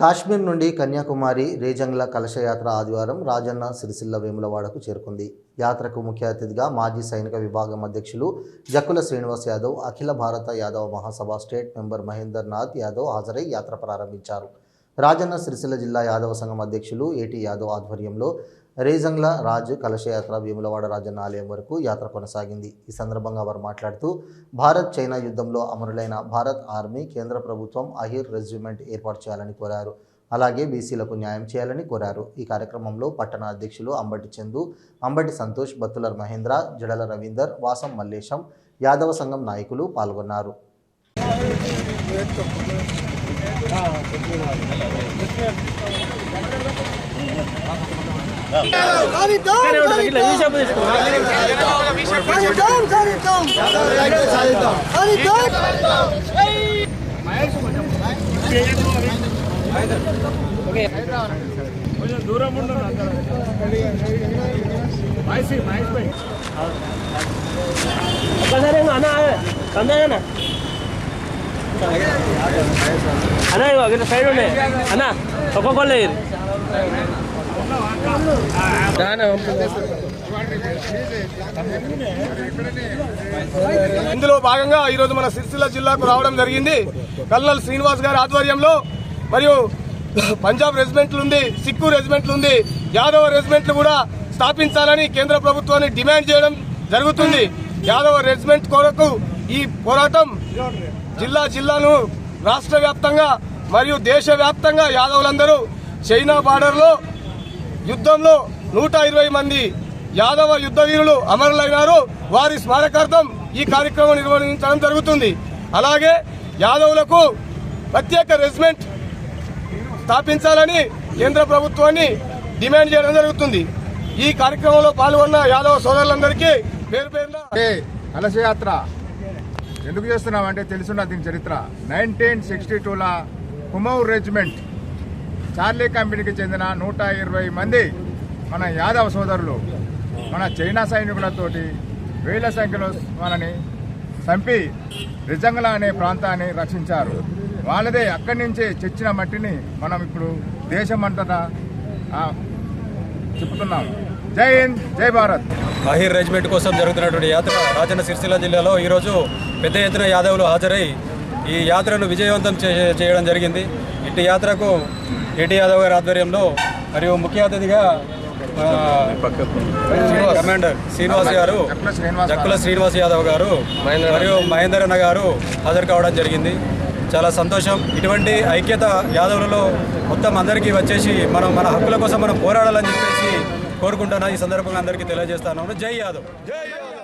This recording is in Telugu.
కాశ్మీర్ నుండి కన్యాకుమారి రేజంగ్ల కలశయాత్ర ఆదివారం రాజన్న సిరిసిల్ల వేములవాడకు చేరుకుంది. యాత్రకు ముఖ్య అతిథిగా మాజీ సైనిక విభాగం అధ్యక్షులు జక్కుల శ్రీనివాస్ యాదవ్ అఖిల భారత యాదవ మహాసభ స్టేట్ మెంబర్ మహేందర్ నాథ్ యాదవ్ హాజరై యాత్ర ప్రారంభించారు. రాజన్న సిరిసిల్ల జిల్లా యాదవ సంఘం అధ్యక్షులు ఏటి యాదవ్ ఆధ్వర్యంలో రేజంగ్ల రాజ్ కలశయాత్ర వేములవాడ రాజన్న ఆలయం వరకు యాత్ర కొనసాగింది. ఈ సందర్భంగా వారు మాట్లాడుతూ భారత్ చైనా యుద్ధంలో అమరులైన భారత్ ఆర్మీ కేంద్ర ప్రభుత్వం అహిర్ రెజ్యుమెంట్ ఏర్పాటు చేయాలని కోరారు. అలాగే బీసీలకు న్యాయం చేయాలని కోరారు. ఈ కార్యక్రమంలో పట్టణ అధ్యక్షులు అంబటి చందు అంబటి సంతోష్ బత్తులర్ మహేంద్ర జడల రవీందర్ వాసం మల్లేశం యాదవ సంఘం నాయకులు పాల్గొన్నారు. కొంచెం దూరం ఉండు మహేష్ మహేష్ భాయ్ ఒక్కసారి ఏమో అన్న సందేహన అన్న ఇక్కడ సైడ్ ఉండే. అన్న ఒక్కొక్కళ్ళు ఇందులో భాగంగా ఈరోజు మన సిరిసిల్ల జిల్లాకు రావడం జరిగింది. కల్నల్ శ్రీనివాస్ గారి ఆధ్వర్యంలో మరియు పంజాబ్ రెజిమెంట్లు ఉంది సిక్కు రెజిమెంట్లు ఉంది యాదవ రెజిమెంట్లు కూడా స్థాపించాలని కేంద్ర ప్రభుత్వాన్ని డిమాండ్ చేయడం జరుగుతుంది. యాదవ రెజిమెంట్ కొరకు ఈ పోరాటం జిల్లా జిల్లాను రాష్ట్ర వ్యాప్తంగా మరియు దేశవ్యాప్తంగా యాదవులందరూ చైనా బార్డర్లో యుద్ధంలో నూట ఇరవై మంది యాదవ యుద్ధ వీరులు అమరులైనారు. వారి స్మారకార్థం ఈ కార్యక్రమం నిర్వహించడం జరుగుతుంది. అలాగే యాదవులకు ప్రత్యేక రెజిమెంట్ స్థాపించాలని కేంద్ర ప్రభుత్వాన్ని డిమాండ్ చేయడం జరుగుతుంది. ఈ కార్యక్రమంలో పాల్గొన్న యాదవ సోదరులందరికీ పేరు పేరున అంటే కలశయాత్ర. ఎందుకు చేస్తున్నామంటే తెలుసున్న దీని చరిత్ర. నైన్టీన్ సిక్స్టీ టూలో కుమౌర్ రెజిమెంట్ చార్లీ కంపెనీకి చెందిన నూట ఇరవై మంది మన యాదవ సోదరులు మన చైనా సైనికులతోటి వేల సంఖ్యలో మనని చంపి రిజంగ్లా అనే ప్రాంతాన్ని రక్షించారు. వాళ్ళదే అక్కడి నుంచే చెచ్చిన మట్టిని మనం ఇప్పుడు దేశమంతటా చెబుతున్నాం చెప్తున్నాం జై హింద్ జై భారత్. అహిర్ రెజిమెంట్ కోసం జరుగుతున్నటువంటి యాత్ర రాజన్న సిరిసిల్ల జిల్లాలో ఈరోజు పెద్ద ఎత్తున యాదవులు హాజరై ఈ యాత్రను విజయవంతం చే- చేయడం జరిగింది. ఇటు యాత్రకు ఏటి యాదవ్ గారి ఆధ్వర్యంలో మరియు ముఖ్య అతిథిగా కమాండర్ శ్రీనివాస్ గారు జక్కుల శ్రీనివాస్ యాదవ్ గారు మరియు మహేందర్ అన్న గారు హాజరు కావడం జరిగింది. చాలా సంతోషం. ఇటువంటి ఐక్యత యాదవులలో మొత్తం అందరికీ వచ్చేసి మనం మన హక్కుల కోసం మనం పోరాడాలని చెప్పేసి కోరుకుంటున్నా ఈ సందర్భంగా అందరికీ తెలియజేస్తాను జై యాదవ్. జై యాదవ్.